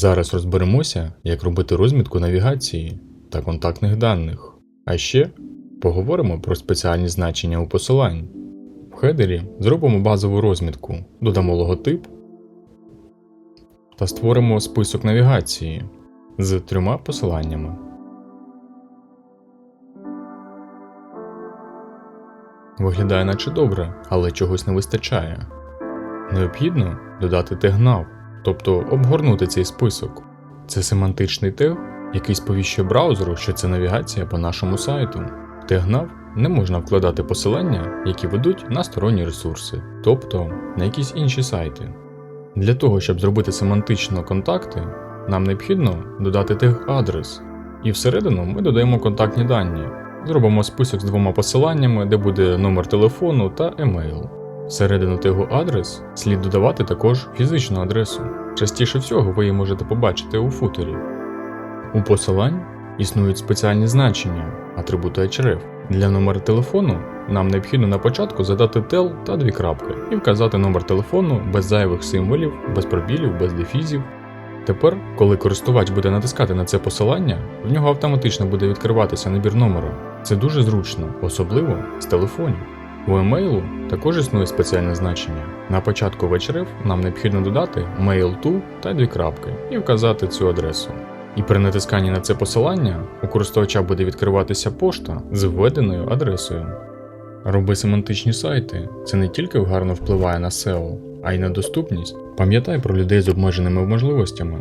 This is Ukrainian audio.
Зараз розберемося, як робити розмітку навігації та контактних даних. А ще поговоримо про спеціальні значення у посилань. В хедері зробимо базову розмітку, додамо логотип та створимо список навігації з трьома посиланнями. Виглядає наче добре, але чогось не вистачає. Необхідно додати тег nav, тобто обгорнути цей список. Це семантичний тег, який сповіщує браузеру, що це навігація по нашому сайту. Тег nav не можна вкладати посилання, які ведуть на сторонні ресурси, тобто на якісь інші сайти. Для того, щоб зробити семантично контакти, нам необхідно додати тег адрес, і всередину ми додаємо контактні дані. Зробимо список з двома посиланнями, де буде номер телефону та емейл. Всередину тегу адрес слід додавати також фізичну адресу. Частіше всього ви її можете побачити у футері. У посилань існують спеціальні значення, атрибути href. Для номера телефону нам необхідно на початку задати tel та дві крапки і вказати номер телефону без зайвих символів, без пробілів, без дефізів. Тепер, коли користувач буде натискати на це посилання, в нього автоматично буде відкриватися набір номера. Це дуже зручно, особливо з телефонів. У емейлу також існує спеціальне значення. На початку в href нам необхідно додати mail to та дві крапки і вказати цю адресу. І при натисканні на це посилання у користувача буде відкриватися пошта з введеною адресою. Роби семантичні сайти. Це не тільки гарно впливає на SEO, а й на доступність. Пам'ятай про людей з обмеженими можливостями.